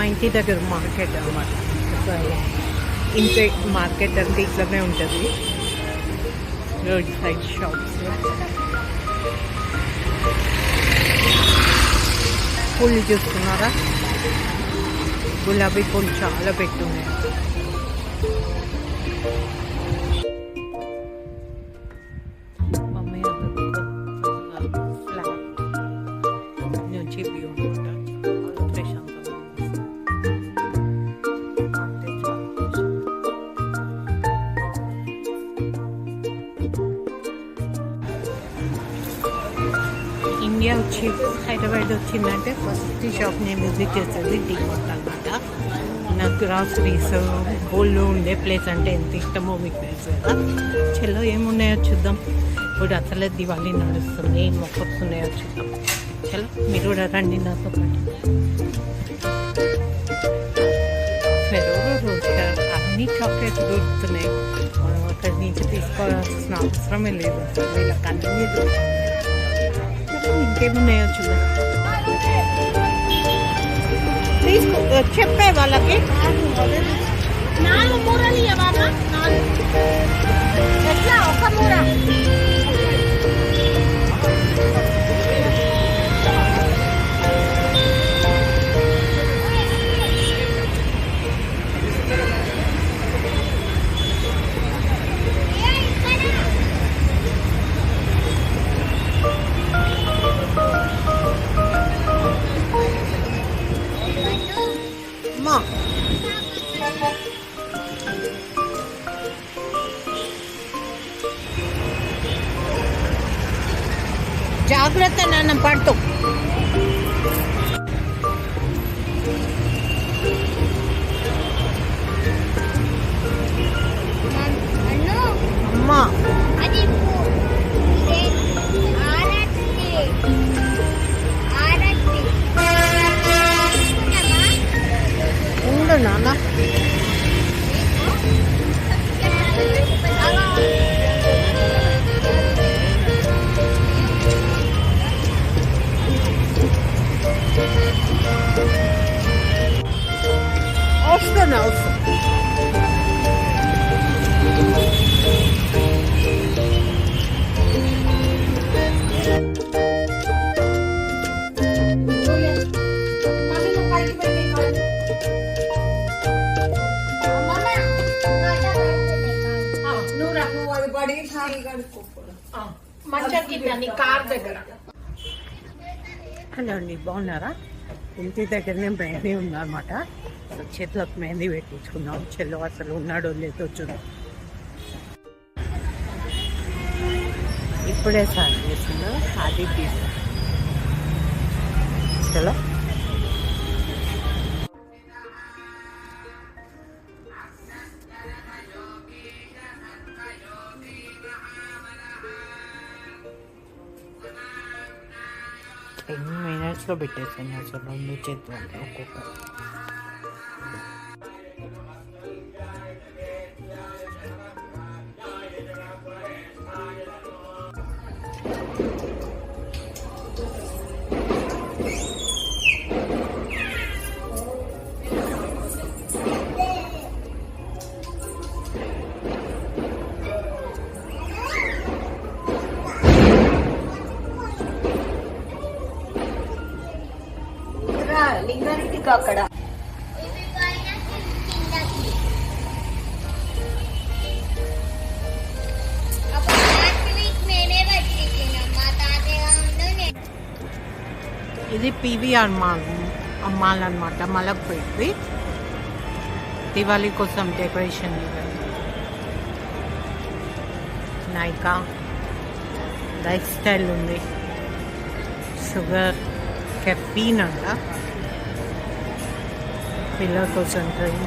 మా ఇంటి దగ్గర మార్కెట్ అనమాట ఇంటి మార్కెట్ అంటే ఇట్లానే ఉంటుంది. Road side shops. పూలు చూస్తున్నారా? గులాబీ పూలు చాలా పెట్టున్నాయి. ఇండియా వచ్చి హైదరాబాద్ వచ్చిందంటే ఫస్ట్ షాప్ నేను విజిట్ చేసేది డిమార్ట్ అనమాట నాకు గ్రాసరీస్ గోల్డ్ ఉండే ప్లేస్ అంటే ఎంత ఇష్టమో మీకు తెలుసు కదా. చెల్లో ఏమున్నాయో చూద్దాం. ఇప్పుడు అసలే దివాళీ నడుస్తుంది ఏం మొక్కస్ ఉన్నాయో చూద్దాం. చలో మీరు కూడా రండి నాతో పాటు. ఫెరోరో అన్ని చాక్లెట్స్ దొరుకుతున్నాయి. మనం అక్కడి నుంచి తీసుకోవాల్సిన అవసరమే లేదు అసలు ఇలా అన్నీ దొరుకుతుంది చలో, ఇంకేమున్నాయో చూద్దాం తీసుకో చెప్పే వాళ్ళకి నాలుగు మూరలు ఇయ్య బాబా నాలుగు జాగ్రత్త నాన్న పడుతూ దగ్గర హలో అండి బాగున్నారా ఇంటి దగ్గరనే మెహందీ ఉందన్నమాట అసలు చేతులకు మెహందీ పెట్టించుకున్నాం. చెల్లు అసలు ఉన్నాడో లేదో చూద్దాం ఇప్పుడే సార్ చేస్తున్నా అది తీసా. చలో టెన్ మినిట్స్లో పెట్టేసాను అసలు. రెండు చేతులు ఒక్కొక్క ఉండు నేను ఇది పీవీఆర్ మాల్ అమ్మాలన్నమాట మలక్పేట్వి దివాళీ కోసం డెకరేషన్ నైకా. లైఫ్ స్టైల్ ఉంది. షుగర్ కెఫీన్ అంట. పిల్లర్ కోసం ట్రైన్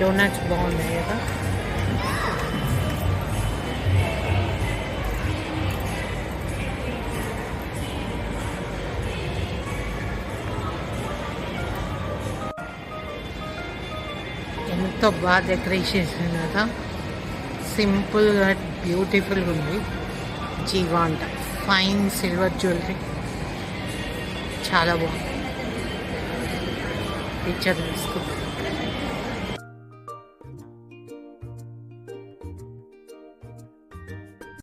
డోనట్స్ బాగున్నాయి కదా. ఎంతో బాగా డెకరేషన్ చేసింది కదా. సింపుల్గా బ్యూటిఫుల్గా ఉంది. జీవా అంట ఫైన్ సిల్వర్ జ్యువెలరీ. చాలా బాగుంది. పిక్చర్ తీసుకుంటాం